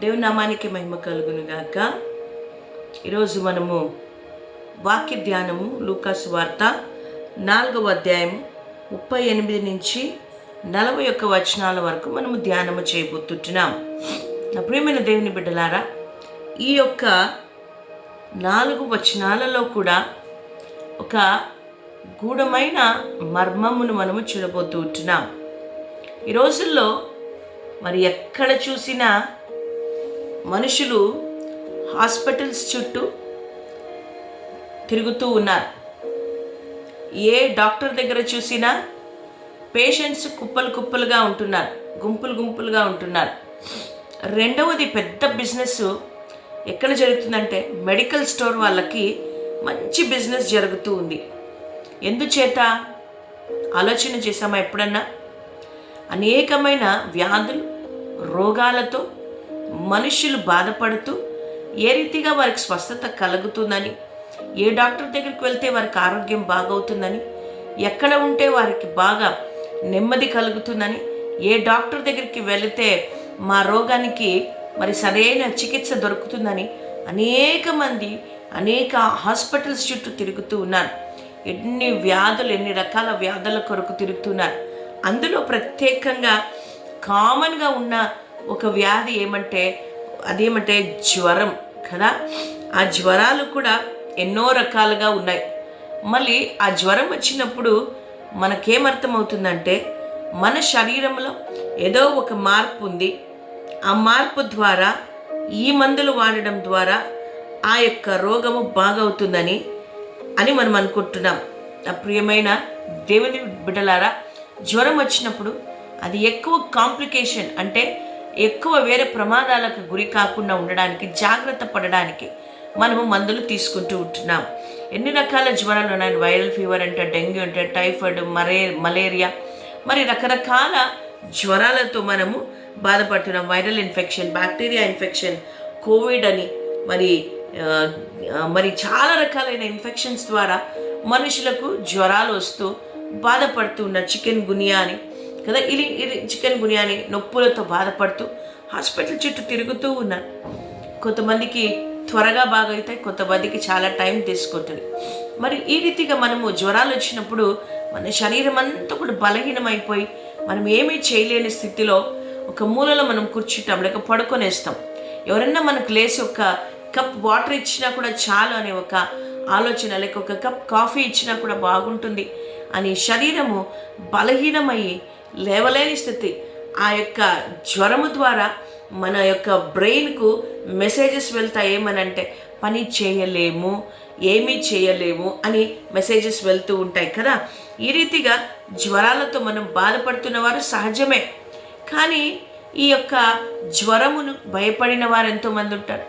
దేవుని నామానికి మహిమ కలుగును గాక. ఈరోజు మనము వాక్య ధ్యానము లూకాసు వార్త నాలుగవ అధ్యాయం ముప్పై ఎనిమిది నుంచి నలభై ఒక్క వచనాల వరకు మనము ధ్యానము చేయబోతుంటున్నాం. నా ప్రియమైన దేవుని బిడ్డలారా ఈ యొక్క నాలుగు వచనాలలో కూడా ఒక గూఢమైన మర్మమును మనము చూడబోతూ ఉంటున్నాం. ఈ రోజుల్లో మరి ఎక్కడ చూసినా మనుషులు హాస్పిటల్స్ చుట్టూ తిరుగుతూ ఉన్నారు. ఏ డాక్టర్ దగ్గర చూసినా పేషెంట్స్ కుప్పలు కుప్పలుగా ఉంటున్నారు గుంపులు గుంపులుగా ఉంటున్నారు. రెండవది పెద్ద బిజినెస్ ఎక్కడ జరుగుతుందంటే మెడికల్ స్టోర్ వాళ్ళకి మంచి బిజినెస్ జరుగుతూ ఉంది. ఎందుచేత? ఆలోచన చేసామా ఎప్పుడన్నా? అనేకమైన వ్యాధులు రోగాలతో మనుషులు బాధపడుతూ ఏ రీతిగా వారికి స్వస్థత కలుగుతుందని ఏ డాక్టర్ దగ్గరికి వెళ్తే వారికి ఆరోగ్యం బాగవుతుందని ఎక్కడ ఉంటే వారికి బాగా నెమ్మది కలుగుతుందని ఏ డాక్టర్ దగ్గరికి వెళితే మా రోగానికి మరి సరైన చికిత్స దొరుకుతుందని అనేక మంది అనేక హాస్పిటల్స్ చుట్టూ తిరుగుతూ ఉన్నారు. ఎన్ని వ్యాధులు ఎన్ని రకాల వ్యాధుల కొరకు తిరుగుతున్నారు. అందులో ప్రత్యేకంగా కామన్గా ఉన్న ఒక వ్యాధి ఏమంటే అదేమంటే జ్వరం కదా? ఆ జ్వరాలు కూడా ఎన్నో రకాలుగా ఉన్నాయి. మళ్ళీ ఆ జ్వరం వచ్చినప్పుడు మనకేమర్థమవుతుందంటే మన శరీరంలో ఏదో ఒక మార్పు ఉంది ఆ మార్పు ద్వారా ఈ మందులు వాడడం ద్వారా ఆ యొక్క రోగము బాగవుతుందని అని మనం అనుకుంటున్నాం. నా ప్రియమైన దేవుని బిడ్డలారా జ్వరం వచ్చినప్పుడు అది ఎక్కువ కాంప్లికేషన్ అంటే ఎక్కువ వేరే ప్రమాదాలకు గురి కాకుండా ఉండడానికి జాగ్రత్త పడడానికి మనము మందులు తీసుకుంటూ ఉంటున్నాం. ఎన్ని రకాల జ్వరాలు ఉన్నాయి? వైరల్ ఫీవర్ అంటే డెంగ్యూ అంటే టైఫాయిడ్ మరే మలేరియా. మరి రకరకాల జ్వరాలతో మనము బాధపడుతున్నాం. Viral infection bacteria infection Covid అని మరి మరి చాలా రకాలైన ఇన్ఫెక్షన్స్ ద్వారా మనుషులకు జ్వరాలు వస్తూ బాధపడుతున్న చికెన్ గునియా అని కదా? ఇది ఇది చికెన్ గునియా నొప్పులతో బాధపడుతూ హాస్పిటల్ చుట్టూ తిరుగుతూ ఉన్నారు. కొంతమందికి త్వరగా బాగవుతాయి కొంతమందికి చాలా టైం తీసుకుంటుంది. మరి ఈ రీతిగా మనము జ్వరాలు వచ్చినప్పుడు మన శరీరం అంతా కూడా బలహీనమైపోయి మనం ఏమీ చేయలేని స్థితిలో ఒక మూలలో మనం కూర్చుంటాం లేక పడుకొనేస్తాం. ఎవరన్నా మనకు లేచి ఒక కప్ వాటర్ ఇచ్చినా కూడా చాలు అనే ఒక ఆలోచన లేక ఒక కప్ కాఫీ ఇచ్చినా కూడా బాగుంటుంది అని శరీరము బలహీనమయ్యి లేవలేని స్థితి. ఆ యొక్క జ్వరము ద్వారా మన యొక్క బ్రెయిన్కు మెసేజెస్ వెళ్తాయి ఏమనంటే పని చేయలేము ఏమీ చేయలేము అని మెసేజెస్ వెళ్తూ ఉంటాయి కదా. ఈ రీతిగా జ్వరాలతో మనం బాధపడుతున్న వారు సహజమే. కానీ ఈ యొక్క జ్వరమును భయపడిన వారు ఎంతోమంది ఉంటారు.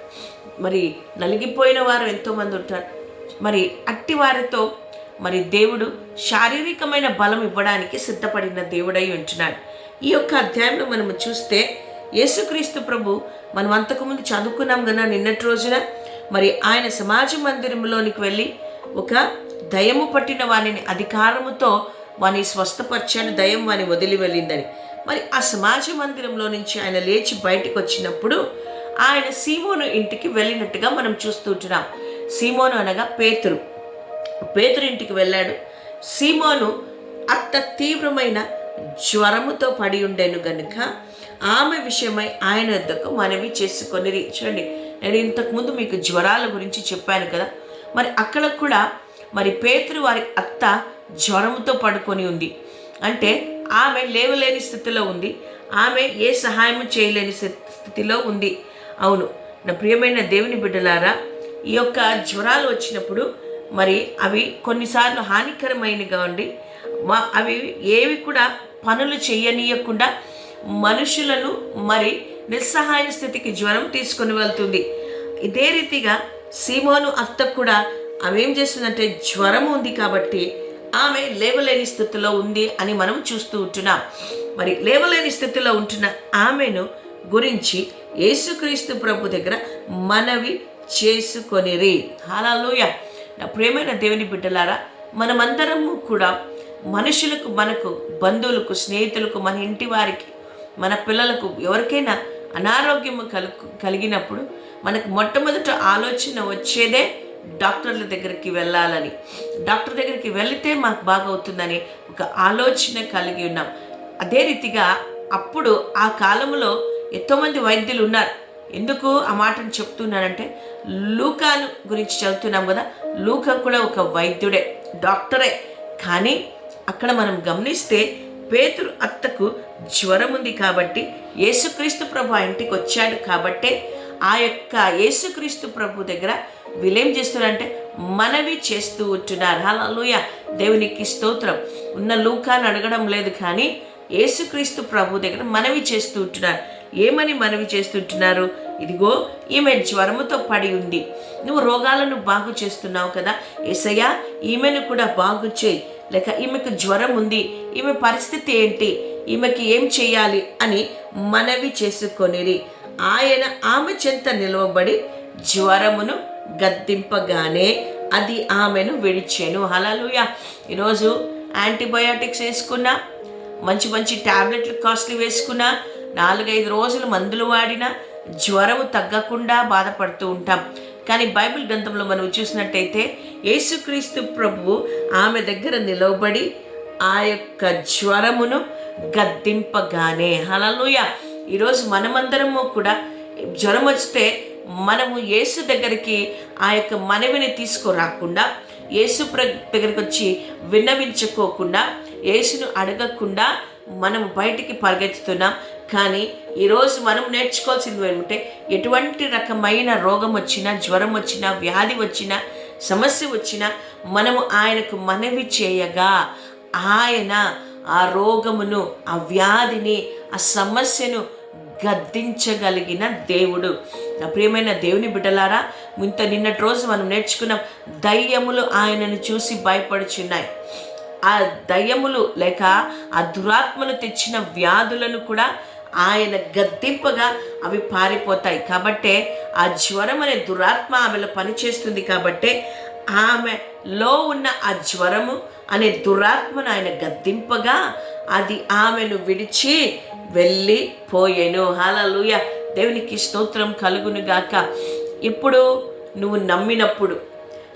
మరి నలిగిపోయిన వారు ఎంతోమంది ఉంటారు. మరి అట్టి వారితో మరి దేవుడు శారీరకమైన బలం ఇవ్వడానికి సిద్ధపడిన దేవుడై ఉంటున్నాడు. ఈ యొక్క అధ్యాయంలో మనము చూస్తే యేసుక్రీస్తు ప్రభు మనం అంతకుముందు చదువుకున్నాం కదా నిన్నటి రోజున మరి ఆయన సమాజ మందిరంలోనికి వెళ్ళి ఒక దయము పట్టిన వానిని అధికారముతో వాని స్వస్థపరిచాను దయం వాని వదిలి వెళ్ళిందని. మరి ఆ సమాజ మందిరంలో నుంచి ఆయన లేచి బయటకు వచ్చినప్పుడు ఆయన సీమోను ఇంటికి వెళ్ళినట్టుగా మనం చూస్తుంటున్నాం సీమోను అనగా పేతురు. పేదరింటికి వెళ్ళాడు. సీమోను అత్త తీవ్రమైన జ్వరముతో పడి ఉండేను గనుక ఆమె విషయమై ఆయన వద్దకు మనవి చేసుకొని చూడండి నేను ఇంతకుముందు మీకు జ్వరాల గురించి చెప్పాను కదా. మరి అక్కడ కూడా మరి పేతురు వారి అత్త జ్వరముతో పడుకొని ఉంది. అంటే ఆమె లేవలేని స్థితిలో ఉంది. ఆమె ఏ సహాయం చేయలేని స్థితిలో ఉంది. అవును నా ప్రియమైన దేవుని బిడ్డలారా ఈ యొక్క జ్వరాలు వచ్చినప్పుడు మరి అవి కొన్నిసార్లు హానికరమైనగా ఉండి అవి ఏవి కూడా పనులు చేయనీయకుండా మనుషులను మరి నిస్సహాయ స్థితికి జ్వరం తీసుకొని వెళ్తుంది. ఇదే రీతిగా సీమోను అత్త కూడా ఆమె ఏం చేస్తుందంటే జ్వరం ఉంది కాబట్టి ఆమె లేవలేని స్థితిలో ఉంది అని మనం చూస్తూ ఉంటున్నాం. మరి లేవలేని స్థితిలో ఉంటున్న ఆమెను గురించి యేసుక్రీస్తు ప్రభు దగ్గర మనవి చేసుకొనిరి. హాలూయ నా ప్రేమైన దేవుని బిడ్డలారా మనమందరము కూడా మనుషులకు మనకు బంధువులకు స్నేహితులకు మన ఇంటి వారికి మన పిల్లలకు ఎవరికైనా అనారోగ్యము కలుగు కలిగినప్పుడు మనకు మొట్టమొదట ఆలోచన వచ్చేదే డాక్టర్ల దగ్గరికి వెళ్ళాలని. డాక్టర్ దగ్గరికి వెళితే మాకు బాగవుతుందని ఒక ఆలోచన కలిగి ఉన్నాం. అదే రీతిగా అప్పుడు ఆ కాలంలో ఎంతోమంది వైద్యులు ఉన్నారు. ఎందుకు ఆ మాటను చెప్తున్నానంటే లూకాను గురించి చదువుతున్నాం కదా లూకా కూడా ఒక వైద్యుడే డాక్టరే. కానీ అక్కడ మనం గమనిస్తే పేతురు అత్తకు జ్వరం ఉంది కాబట్టి యేసుక్రీస్తు ప్రభు ఆ ఇంటికి వచ్చాడు కాబట్టే ఆ యొక్క యేసుక్రీస్తు ప్రభు దగ్గర వీళ్ళేం చేస్తున్నారంటే మనవి చేస్తూ ఉంటున్నారు. హల్లెలూయా! దేవునికి స్తోత్రం. ఉన్న లూకాను అడగడం లేదు కానీ యేసుక్రీస్తు ప్రభు దగ్గర మనవి చేస్తూ ఉంటున్నారు. ఏమని మనవి చేస్తుంటున్నారు? ఇదిగో ఈమె జ్వరముతో పడి ఉంది. నువ్వు రోగాలను బాగు చేస్తున్నావు కదా? ఏసయ్యా ఈమెను కూడా బాగు చేయి. లేక ఈమెకు జ్వరం ఉంది. ఈమె పరిస్థితి ఏంటి? ఈమెకి ఏం చేయాలి అని మనవి చేసుకొనిరి. ఆయన ఆమె చెంత నిలవబడి జ్వరమును గద్దింపగానే అది ఆమెను విడిచాను. హలలుయ ఈరోజు యాంటీబయాటిక్స్ వేసుకున్నా మంచి మంచి ట్యాబ్లెట్లు కాస్ట్లీ వేసుకున్నా నాలుగైదు రోజులు మందులు వాడినా జ్వరము తగ్గకుండా బాధపడుతూ ఉంటాం. కానీ బైబిల్ గ్రంథంలో మనం చూసినట్టయితే యేసుక్రీస్తు ప్రభువు ఆమె దగ్గర నిలవబడి ఆ యొక్క జ్వరమును గద్దింపగానే. హలలుయ ఈరోజు మనమందరము కూడా జ్వరం వస్తే మనము యేసు దగ్గరికి ఆ యొక్క మనవిని తీసుకురాకుండా యేసు ప్ర దగ్గరికి వచ్చి విన్నవించుకోకుండా యేసును అడగకుండా మనం బయటికి పరిగెత్తుతున్నాం. కానీ ఈరోజు మనం నేర్చుకోవాల్సింది ఏమిటంటే ఎటువంటి రకమైన రోగం వచ్చినా జ్వరం వచ్చినా వ్యాధి వచ్చినా సమస్య వచ్చినా మనము ఆయనకు మనవి చేయగా ఆయన ఆ రోగమును ఆ వ్యాధిని ఆ సమస్యను గద్దించగలిగిన దేవుడు. నా ప్రియమైన దేవుని బిడ్డలారా ఇంత నిన్నటి రోజు మనం నేర్చుకున్నాం దయ్యములు ఆయనను చూసి భయపడుచున్నాయి. ఆ దయ్యములు లేక ఆ దురాత్మలు తెచ్చిన వ్యాధులను కూడా ఆయన గద్దింపగా అవి పారిపోతాయి. కాబట్టే ఆ జ్వరం అనే దురాత్మ ఆమెలో పనిచేస్తుంది కాబట్టే ఆమెలో ఉన్న ఆ జ్వరము అనే దురాత్మను ఆయన గద్దింపగా అది ఆమెను విడిచి వెళ్ళిపోయాను హలలుయ దేవునికి స్తోత్రం కలుగును గాక. ఇప్పుడు నువ్వు నమ్మినప్పుడు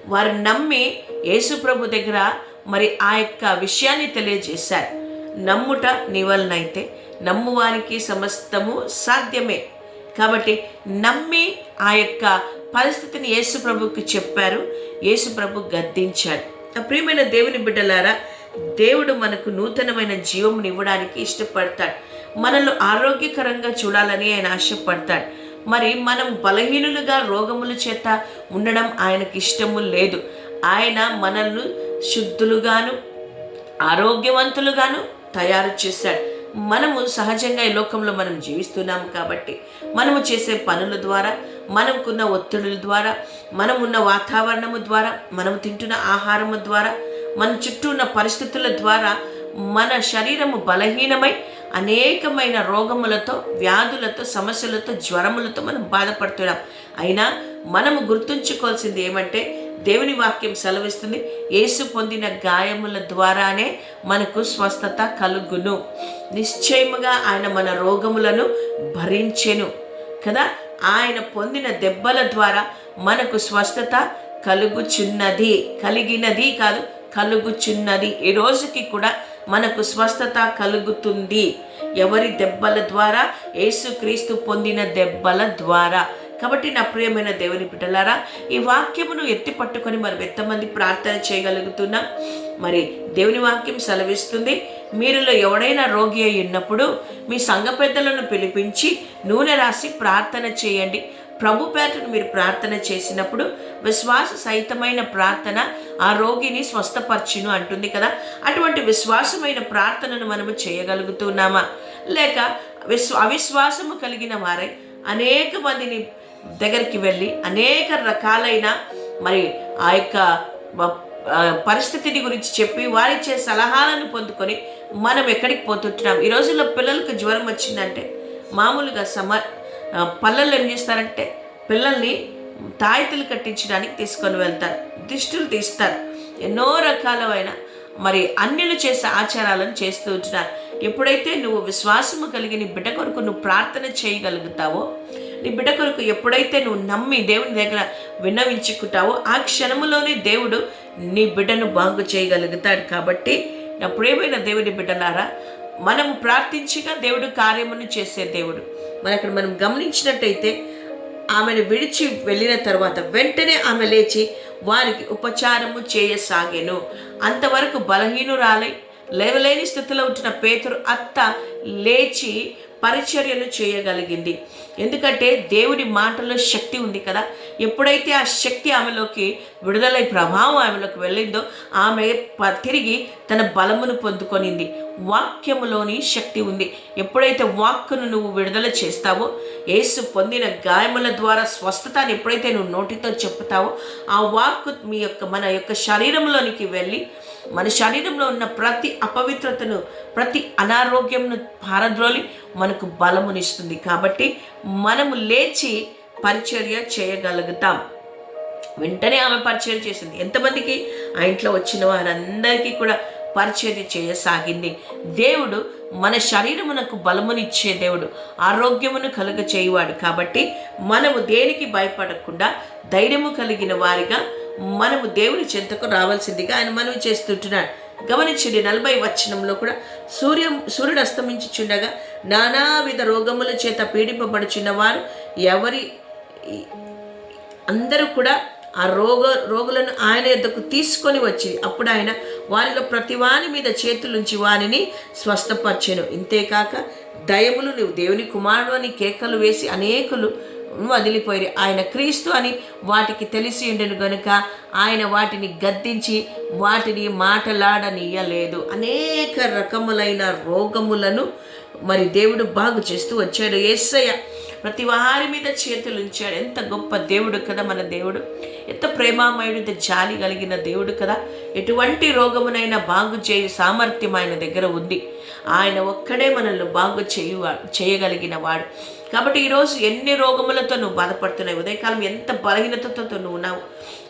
వారు నమ్మి యేసుప్రభు దగ్గర మరి ఆ యొక్క విషయాన్ని తెలియజేశారు. నమ్ముట నీ వలనైతే నమ్మువానికి సమస్తము సాధ్యమే. కాబట్టి నమ్మి ఆ యొక్క పరిస్థితిని యేసు ప్రభుకి చెప్పారు. యేసు ప్రభు గద్దించాడు. ప్రియమైన దేవుని బిడ్డలారా దేవుడు మనకు నూతనమైన జీవమును ఇవ్వడానికి ఇష్టపడతాడు. మనల్ని ఆరోగ్యకరంగా చూడాలని ఆయన ఆశపడతాడు. మరి మనం బలహీనులుగా రోగముల చేత ఉండడం ఆయనకి ఇష్టము లేదు. ఆయన మనల్ని శుద్ధులుగాను ఆరోగ్యవంతులుగాను తయారు చేశాడు. మనము సహజంగా ఈ లోకంలో మనం జీవిస్తున్నాము కాబట్టి మనము చేసే పనుల ద్వారా మనకున్న ఒత్తిడుల ద్వారా మనం ఉన్న వాతావరణము ద్వారా మనం తింటున్న ఆహారము ద్వారా మన చుట్టూ ఉన్న పరిస్థితుల ద్వారా మన శరీరము బలహీనమై అనేకమైన రోగములతో వ్యాధులతో సమస్యలతో జ్వరములతో మనం బాధపడుతున్నాం. అయినా మనము గుర్తుంచుకోవాల్సింది ఏమంటే దేవుని వాక్యం సెలవిస్తుంది. యేసు పొందిన గాయముల ద్వారానే మనకు స్వస్థత కలుగును. నిశ్చయముగా ఆయన మన రోగములను భరించెను. కదా? ఆయన పొందిన దెబ్బల ద్వారా మనకు స్వస్థత కలుగుచున్నది. కలిగినది కాదు కలుగుచున్నది. ఈ రోజుకి కూడా మనకు స్వస్థత కలుగుతుంది. ఎవరి దెబ్బల ద్వారా? యేసుక్రీస్తు పొందిన దెబ్బల ద్వారా. కాబట్టి నా ప్రియమైన దేవుని బిడ్డలారా ఈ వాక్యమును ఎత్తి పట్టుకొని మనం ఎంతమంది ప్రార్థన చేయగలుగుతున్నాం? మరి దేవుని వాక్యం సెలవిస్తుంది మీరులో ఎవడైనా రోగి అయి ఉన్నప్పుడు మీ సంఘ పెద్దలను పిలిపించి నూనె రాసి ప్రార్థన చేయండి. ప్రభు పేటను మీరు ప్రార్థన చేసినప్పుడు విశ్వాస సహితమైన ప్రార్థన ఆ రోగిని స్వస్థపరచును అంటుంది కదా. అటువంటి విశ్వాసమైన ప్రార్థనను మనము చేయగలుగుతున్నామా? లేక విశ్వ అవిశ్వాసము కలిగిన వారై అనేక మందిని దగ్గరికి వెళ్ళి అనేక రకాలైన మరి ఆ యొక్క పరిస్థితిని గురించి చెప్పి వారిచ్చే సలహాలను పొందుకొని మనం ఎక్కడికి పోతుంటున్నాం? ఈ రోజుల్లో పిల్లలకు జ్వరం వచ్చిందంటే మామూలుగా సమ పల్లెలు పల్లెల్లో ఏం చేస్తారంటే పిల్లల్ని తాయితలు కట్టించడానికి తీసుకొని వెళ్తారు దిష్టులు తీస్తారు. ఎన్నో రకాలమైన మరి అన్యులు చేసే ఆచారాలను చేస్తూ ఉంటున్నారు. ఎప్పుడైతే నువ్వు విశ్వాసము కలిగి నీ బిడ్డ కొరకు నువ్వు ప్రార్థన చేయగలుగుతావో నీ బిడ్డ కొరకు ఎప్పుడైతే నువ్వు నమ్మి దేవుని దగ్గర విన్నవించుకుంటావో ఆ క్షణములోనే దేవుడు నీ బిడ్డను బాగు చేయగలుగుతాడు. కాబట్టి నా ప్రేమైన దేవుని బిడ్డలారా మనము ప్రార్థించగా దేవుడు కార్యమును చేసే దేవుడు. మరి అక్కడ మనం గమనించినట్టయితే ఆమెను విడిచి వెళ్ళిన తర్వాత వెంటనే ఆమె లేచి వారికి ఉపచారము చేయసాగాను. అంతవరకు బలహీనురాలై లేవలేని స్థితిలో ఉంటున్న పేతురు అత్త లేచి పరిచర్యలు చేయగలిగింది. ఎందుకంటే దేవుడి మాటలో శక్తి ఉంది కదా. ఎప్పుడైతే ఆ శక్తి ఆమెలోకి విడుదలై ప్రభావం ఆమెలోకి వెళ్ళిందో ఆమె ప- తిరిగి తన బలమును పొందుకొనింది. వాక్యములోని శక్తి ఉంది. ఎప్పుడైతే వాక్కును నువ్వు విడుదల చేస్తావో యేసు పొందిన గాయముల ద్వారా స్వస్థతని ఎప్పుడైతే నువ్వు నోటితో చెప్తావో ఆ వాక్కు మీ యొక్క మన యొక్క శరీరంలోనికి వెళ్ళి మన శరీరంలో ఉన్న ప్రతి అపవిత్రతను ప్రతి అనారోగ్యంను పారద్రోలి మనకు బలమునిస్తుంది. కాబట్టి మనము లేచి పరిచర్య చేయగలుగుతాం. వెంటనే ఆమె పరిచయం చేసింది. ఎంతమందికి? ఆ ఇంట్లో వచ్చిన వారందరికీ కూడా పరిచర్య చేయసాగింది. దేవుడు మన శరీరమునకు బలమునిచ్చే దేవుడు. ఆరోగ్యమును కలుగ చేయువాడు కాబట్టి మనము దేనికి భయపడకుండా ధైర్యము కలిగిన వారిగా మనము దేవుని చెంతకు రావాల్సిందిగా ఆయన మనవి చేస్తుంటున్నాడు. గమనించండి నలభై వచనంలో కూడా సూర్యం సూర్యుడు అస్తమించుచుండగా నానావిధ రోగముల చేత పీడింపబడుచున్న వారు ఎవరి అందరూ కూడా ఆ రోగ రోగులను ఆయన యొద్దకు తీసుకొని వచ్చి అప్పుడు ఆయన వారిలో ప్రతి వాని మీద చేతులుంచి వారిని స్వస్థపరిచాను. ఇంతేకాక దయములు నువ్వు దేవుని కుమారుడు అని కేకలు వేసి అనేకులు వదిలిపోయారు. ఆయన క్రీస్తు అని వాటికి తెలిసి ఉండను గనుక ఆయన వాటిని గద్దించి వాటిని మాటలాడనీయలేదు. అనేక రకములైన రోగములను మరి దేవుడు బాగు చేస్తూ వచ్చాడు. యేసయ్య ప్రతి వారి మీద చేతులు ఉంచాడు. ఎంత గొప్ప దేవుడు కదా మన దేవుడు. ఎంత ప్రేమామయుడు ఎంత జాలి కలిగిన దేవుడు కదా. ఎటువంటి రోగమునైనా బాగు చేయు సామర్థ్యం ఆయన దగ్గర ఉంది. ఆయన ఒక్కడే మనల్ని బాగు చేయు చేయగలిగిన వాడు. కాబట్టి ఈరోజు ఎన్ని రోగములతో నువ్వు బాధపడుతున్నావు? ఉదయకాలం ఎంత బలహీనతతో నువ్వు ఉన్నావు?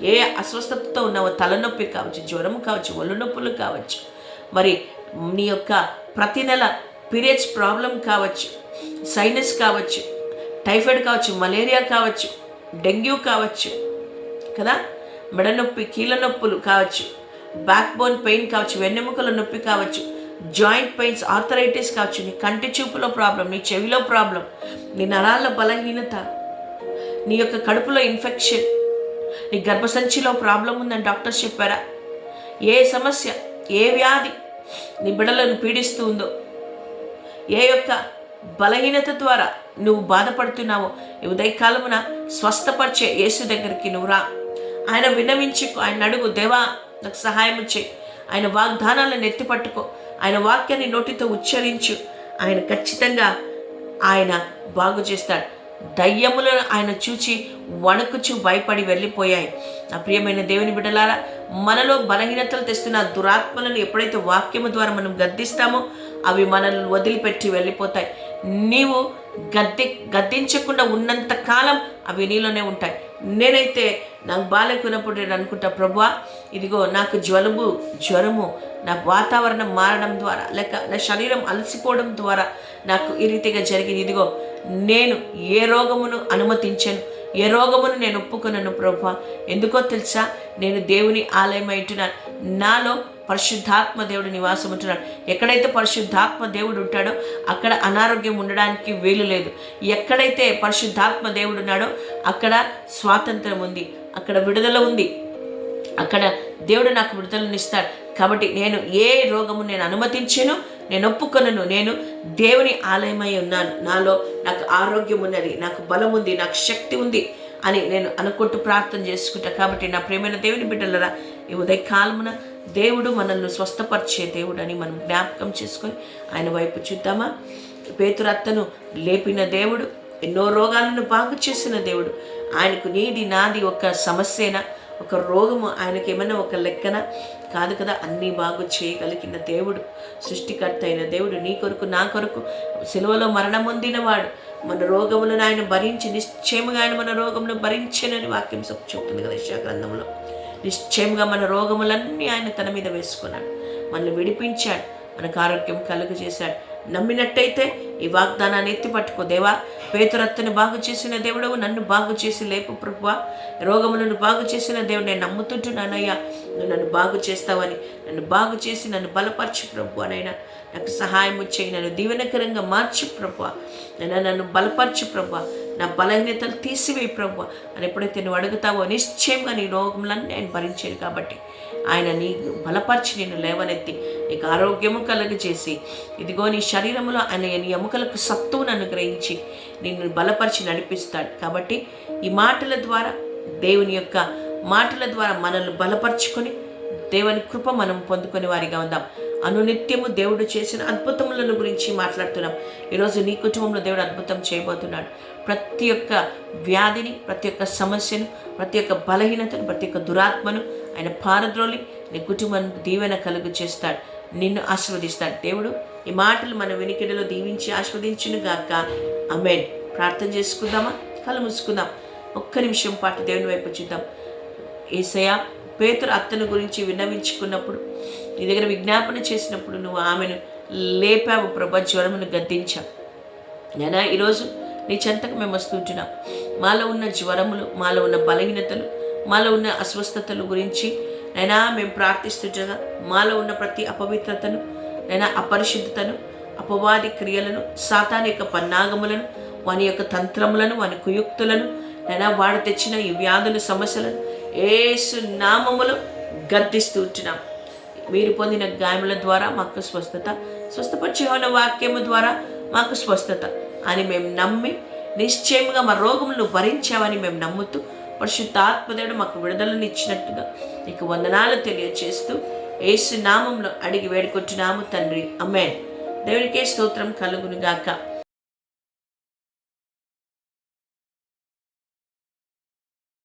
ఏ అస్వస్థతతో ఉన్నావో? తలనొప్పి కావచ్చు జ్వరం కావచ్చు ఒళ్ళు నొప్పులు కావచ్చు. మరి నీ యొక్క ప్రతి నెల పీరియడ్స్ ప్రాబ్లం కావచ్చు సైనస్ కావచ్చు టైఫాయిడ్ కావచ్చు మలేరియా కావచ్చు డెంగ్యూ కావచ్చు కదా? మెడ నొప్పి కీళ్ళ నొప్పులు కావచ్చు బ్యాక్ బోన్ పెయిన్ కావచ్చు వెన్నెముకల నొప్పి కావచ్చు జాయింట్ పెయిన్స్ ఆర్థరైటిస్ కావచ్చు నీ కంటి చూపులో ప్రాబ్లం నీ చెవిలో ప్రాబ్లం నీ నరాల బలహీనత నీ యొక్క కడుపులో ఇన్ఫెక్షన్ నీ గర్భసంచిలో ప్రాబ్లం ఉందని డాక్టర్స్ చెప్పారా? ఏ సమస్య ఏ వ్యాధి నీ బిడలను పీడిస్తూ ఉందో? ఏ యొక్క బలహీనత ద్వారా నువ్వు బాధపడుతున్నావో. ఉదయకాలమున స్వస్థపరిచే యేసు దగ్గరికి నువ్వు రా. ఆయన విన్నవించి ఆయన అడుగు దేవా నాకు సహాయం చేయి ఆయన వాగ్దానాలను ఎత్తిపట్టుకో ఆయన వాక్యాన్ని నోటితో ఉచ్చరించు. ఆయన ఖచ్చితంగా ఆయన బాగు చేస్తాడు. దయ్యములను ఆయన చూచి వణుకుచు భయపడి వెళ్ళిపోయాయి. నా ప్రియమైన దేవుని బిడ్డలారా మనలో బలహీనతలు తెస్తున్న దురాత్మలను ఎప్పుడైతే వాక్యము ద్వారా మనం గద్దిస్తామో అవి మనల్ని వదిలిపెట్టి వెళ్ళిపోతాయి. నీవు గద్ది గద్దించకుండా ఉన్నంత కాలం అవి నీలోనే ఉంటాయి. నేనైతే నాకు బాగాలేకున్నప్పుడు నేను అనుకుంటా ప్రభా ఇదిగో నాకు జ్వలము జ్వరము నా వాతావరణం మారడం ద్వారా లేక నా శరీరం అలసిపోవడం ద్వారా నాకు ఈ రీతిగా జరిగింది. ఇదిగో నేను ఏ రోగమును అనుమతించను ఏ రోగమును నేను ఒప్పుకున్నాను ప్రభా ఎందుకో తెలుసా నేను దేవుని ఆలయం అంటున్నాను నాలో పరిశుద్ధాత్మ దేవుడు నివాసం ఉంటున్నాడు. ఎక్కడైతే పరిశుద్ధాత్మ దేవుడు ఉంటాడో అక్కడ అనారోగ్యం ఉండడానికి వీలు లేదు. ఎక్కడైతే పరిశుద్ధాత్మ దేవుడు ఉన్నాడో అక్కడ స్వాతంత్రం ఉంది. అక్కడ విడుదల ఉంది. అక్కడ దేవుడు నాకు విడుదలనిస్తాడు. కాబట్టి నేను ఏ రోగము నేను అనుమతించను నేను ఒప్పుకొనను. నేను దేవుని ఆలయమై ఉన్నాను. నాలో నాకు ఆరోగ్యం ఉన్నది నాకు బలం ఉంది నాకు శక్తి ఉంది అని నేను అనుకుంటూ ప్రార్థన చేసుకుంటా. కాబట్టి నా ప్రేమైన దేవుని బిడ్డలరా ఈ ఉదయకాలమున దేవుడు మనల్ని స్వస్థపరిచే దేవుడు అని మనం జ్ఞాపకం చేసుకొని ఆయన వైపు చూద్దామా? పేతురత్తను లేపిన దేవుడు ఎన్నో రోగాలను బాగు చేసిన దేవుడు. ఆయనకు నీది నాది ఒక సమస్యనా? ఒక రోగము ఆయనకి ఏమైనా ఒక లెక్కన? కాదు కదా అన్నీ బాగు చేయగలిగిన దేవుడు సృష్టికర్త అయిన దేవుడు. నీ కొరకు నా కొరకు సెలవులో మరణం పొందినవాడు మన రోగములను ఆయన భరించి నిశ్చయముగా ఆయన మన రోగమును భరించనని వాక్యం చెప్తుంది కదా యెషయా గ్రంథంలో. నిశ్చయంగా మన రోగములన్నీ ఆయన తన మీద వేసుకున్నాడు. మనల్ని విడిపించాడు. మనకు ఆరోగ్యం కలుగు చేశాడు నమ్మినట్టయితే ఈ వాగ్దానాన్ని ఎత్తి పట్టుకో దేవా. పేతురత్తను బాగు చేసిన దేవుడవు నన్ను బాగు చేసి లేపు ప్రభు రోగములను బాగు చేసిన దేవుడు నేను నమ్ముతుంటున్నానయ్యా. నువ్వు నన్ను బాగు చేస్తావని నన్ను బాగు చేసి నన్ను బలపరచు ప్రభు అనైనా నాకు సహాయం చేయి. నన్ను దీవెనకరంగా మార్చు ప్రభు నన్ను నన్ను బలపరచు ప్రభు నా బలహీనతలు తీసివేయి ప్రభు అని ఎప్పుడైతే నువ్వు అడుగుతావో నిశ్చయంగా నీ రోగములన్నీ ఆయన భరించాడు కాబట్టి. ఆయన నీ బలపరిచి నేను లేవనెత్తి నీకు ఆరోగ్యము కలుగజేసి ఇదిగో నీ శరీరంలో ఆయన నీ ఎముకలకు సత్తువును అనుగ్రహించి నిన్ను బలపరిచి నడిపిస్తాడు. కాబట్టి ఈ మాటల ద్వారా దేవుని యొక్క మాటల ద్వారా మనల్ని బలపరుచుకొని దేవుని కృప మనం పొందుకునే వారిగా ఉందాం. అనునిత్యము దేవుడు చేసిన అద్భుతములను గురించి మాట్లాడుతున్నాం. ఈరోజు నీ కుటుంబంలో దేవుడు అద్భుతం చేయబోతున్నాడు. ప్రతి ఒక్క వ్యాధిని ప్రతి ఒక్క సమస్యను ప్రతి ఒక్క బలహీనతను ప్రతి ఒక్క దురాత్మను ఆయన పారద్రోలి నీ కుటుంబం దీవెన కలుగు చేస్తాడు. నిన్ను ఆశీర్వదిస్తాడు. దేవుడు ఈ మాటలు మన వెనుకడలో దీవించి ఆస్వాదించును గాక. అమెన్ ప్రార్థన చేసుకుందామా? కళ్ళు మూసుకుందాం. ఒక్క నిమిషం పాటు దేవుని వైపు చూద్దాం. ఏసయ పేతురు అత్తను గురించి విన్నవించుకున్నప్పుడు నీ దగ్గర విజ్ఞాపన చేసినప్పుడు నువ్వు ఆమెను లేపావు ప్రభ జ్వరమును గద్దించావు. నేనా ఈరోజు నీ చెంతకు మేము వస్తుంటున్నాం మాలో ఉన్న జ్వరములు మాలో ఉన్న బలహీనతలు మాలో ఉన్న అస్వస్థతల గురించి నైనా మేము ప్రార్థిస్తుండగా మాలో ఉన్న ప్రతి అపవిత్రతను నైనా అపరిశుద్ధతను అపవాది క్రియలను సాతాని యొక్క పన్నాగములను వాని యొక్క తంత్రములను వాని కుయుక్తులను నైనా వాడు తెచ్చిన ఈ వ్యాధుల సమస్యలను ఏసు నామములు గర్దిస్తూ ఉంటున్నాం. మీరు పొందిన గాయముల ద్వారా మాకు స్వస్థత. స్వస్థపరిచే ఉన్న వాక్యము ద్వారా మాకు స్వస్థత. అని మేము నమ్మి నిశ్చయంగా మా రోగములను భరించామని మేము నమ్ముతూ పరిశుద్ధాత్మదేవుడు మాకు విడుదలను ఇచ్చినట్టుగా నీకు వందనాలు తెలియచేస్తూ ఏసు నామంలో అడిగి వేడుకుంటున్నాము తండ్రి. అమ్మే దేవునికే స్తోత్రం కలుగును గాక